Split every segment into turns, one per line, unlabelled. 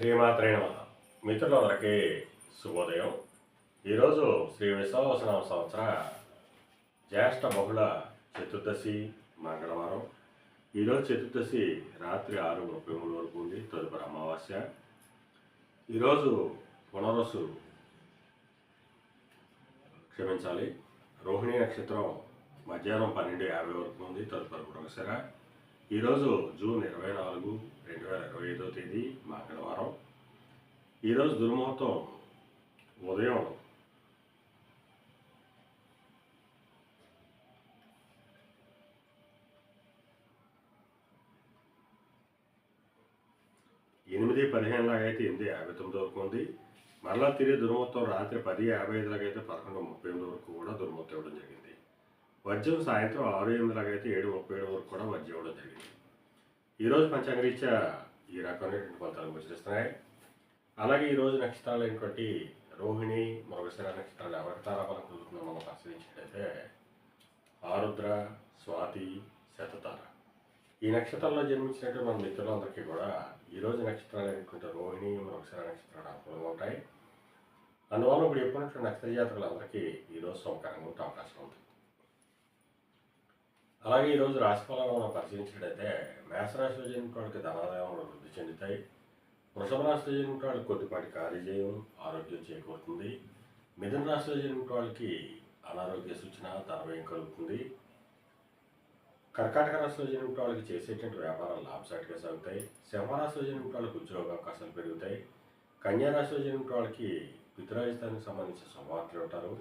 శ్రీమాత్రే నమ. మిత్రులందరికీ శుభోదయం. ఈరోజు శ్రీ విశ్వవసనామ సంవత్సర జ్యేష్ఠ బహుళ చతుర్దశి మంగళవారం. ఈరోజు చతుర్దశి రాత్రి ఆరు ముప్పై మూడు వరకు ఉంది తదుపరి అమావాస్య. ఈరోజు పునరసు క్షమించాలి. రోహిణి నక్షత్రం మధ్యాహ్నం పన్నెండు యాభై వరకు ఉంది తదుపరి మృగశిర ఈరోజు జూన్ ఇరవై నాలుగు రెండు వేల ఇరవై ఐదో తేదీ మంగళవారం. ఈరోజు దుర్ముహూర్తం ఉదయం ఎనిమిది పదిహేను అయితే ఎనిమిది యాభై తొమ్మిది వరకు ఉంది. మరలా తిరిగి దుర్మొత్తం రాత్రి పది యాభై ఐదు అయితే పదకొండు ముప్పై ఎనిమిది వరకు కూడా దుర్మొత్తం ఇవ్వడం జరిగింది. వజ్రం సాయంత్రం ఆరు ఎనిమిది లాగైతే ఏడు ముప్పై ఏడు వరకు కూడా వజ్రం ఇవ్వడం జరిగింది. ఈరోజు పంచాంగరీత్యా ఈ రకమైనటువంటి ఫలితాలు గోచరిస్తున్నాయి. అలాగే ఈరోజు నక్షత్రాలు అయినటువంటి రోహిణి మృగశిర నక్షత్రాలు ఎవరికి తారాబలం కుదురుతుందో మనం పరిశీలించినట్లయితే ఆరుద్ర స్వాతి శతతార. ఈ నక్షత్రాల్లో జన్మించినట్టు మన మిత్రులందరికీ కూడా ఈరోజు నక్షత్రాలు అయినటువంటి రోహిణి మృగశిర నక్షత్రాలు అనుకూలంగా ఉంటాయి. అందువల్ల ఇప్పుడు ఎప్పుడున్నటువంటి నక్షత్ర జాతకులందరికీ ఈరోజు సౌకర్యంగా ఉంటే అవకాశం ఉంది. అలాగే ఈరోజు రాశిఫలం మనం పరిశీలించినట్లయితే మేషరాశిలో జరిగిన వాళ్ళకి ధనాదాయం వృద్ధి చెందుతాయి. వృషభ రాశిలో జరిగిన వాళ్ళకి కొద్దిపాటి కార్యజయం ఆరోగ్యం చేకూరుతుంది. మిథున రాశిలో జరిగిన వాళ్ళకి అనారోగ్య సూచన ధనవ్యయం కలుగుతుంది. కర్కాటక రాశిలో జరిగిన వాళ్ళకి చేసేటువంటి వ్యాపారాలు లాభసాటిగా సాగుతాయి. సింహరాశిలో జరిగిన వాళ్ళకి ఉద్యోగ అవకాశాలు పెరుగుతాయి. కన్యా రాశిలో జరిగిన వాళ్ళకి పితృరాజధానికి సంబంధించిన శుభవార్తలు ఉంటారు.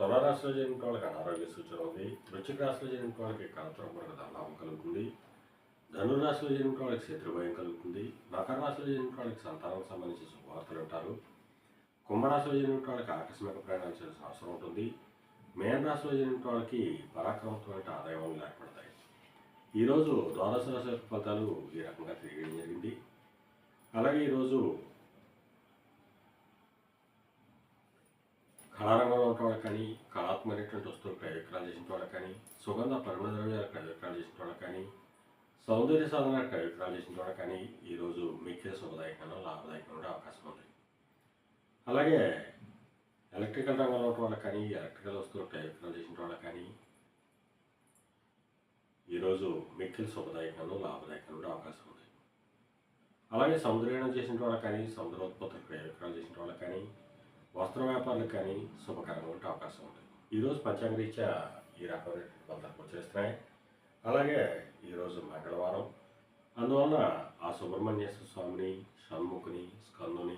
తులారాశిలో జరిగిన వాళ్ళకి అనారోగ్య సూచన ఉంది వృశ్చిక రాశిలో జరిగిన వాళ్ళకి కలతరం మనకు కలుగుతుంది. ధనురాశిలో జరిగిన వాళ్ళకి శత్రుభయం కలుగుతుంది. మకర రాశిలో జరిగిన వాళ్ళకి సంతానానికి సంబంధించిన శుభవార్తలు ఉంటారు కుంభరాశిలో జరిగిన వాళ్ళకి ఆకస్మిక ప్రయాణాలు చేయాల్సిన అవసరం ఉంటుంది. మేన రాశిలో జరిగిన వాళ్ళకి పరాక్రమత్వమైన ఆదాయం ఏర్పడతాయి. ఈరోజు ద్వాదశ రాశి యొక్క ఫలితాలు ఈ రకంగా తెలియడం జరిగింది. అలాగే ఈరోజు కళారంగంలో అమ్మక వాళ్ళకి కానీ కళాత్మకమైనటువంటి వస్తువులు క్రయ చేసిన వాళ్ళకి కానీ సుగంధ పరిమళ ద్రవ్యాలు చేసిన వాళ్ళకి కానీ సౌందర్య సాధన క్రయ చేసిన వాళ్ళకి కానీ ఈరోజు మిక్కిన శుభదాయకంగా లాభదాయకంగా ఉండే అవకాశం ఉంది. అలాగే ఎలక్ట్రికల్ రంగంలో ఉన్న వాళ్ళకి కానీ ఎలక్ట్రికల్ వస్తువులు క్రయ చేసిన వాళ్ళకి కానీ ఈరోజు మిక్కిలి శుభదాయకంగా లాభదాయకంగా ఉండే అవకాశం ఉంది. అలాగే సముద్రయానం చేసిన వాళ్ళకి కానీ సముద్రోత్పత్తులు ఉత్పత్తులు విక్రయాలు చేసిన వాళ్ళకి కానీ వస్త్ర వ్యాపారులకు కానీ శుభకరంగా ఉండే అవకాశం ఉంది ఈరోజు పంచాంగరీత్యా ఈ రకమైన ఫలితాలు వచ్చేస్తున్నాయి అలాగే ఈరోజు మంగళవారం. అందువలన ఆ సుబ్రహ్మణ్యేశ్వర స్వామిని షణ్ముఖుని స్కందుని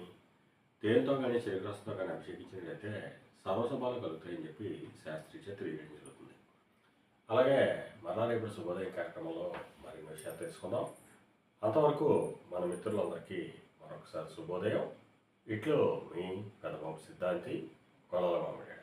తేనెతో కానీ శ్రీకృష్ణతో కానీ అభిషేకించినట్లయితే సర్వశుభాలు కలుగుతాయని చెప్పి శాస్త్రీయ తెలియడం జరుగుతుంది. అలాగే మరలా ఇప్పుడు శుభోదయ కార్యక్రమంలో మరిన్ని విషయాలు తెలుసుకుందాం. అంతవరకు మన మిత్రులందరికీ మరొకసారి శుభోదయం. ఇట్లో మీ పెద్దబాబు సిద్ధాంతి కొలల మామిడి